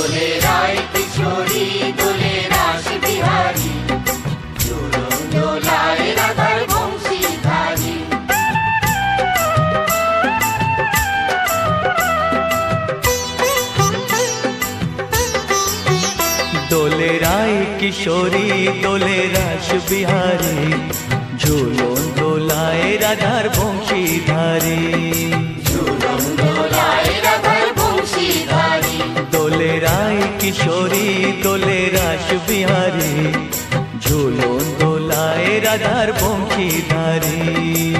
দোলে রায় কিশোরী দোলে রাস বিহারী। দোলায় রাধার ঝুলন দোলায় রাধার রায় কিশোরী দোলে রাস বিহারী ঝুলন দোলায় রাধার বংশীধারী।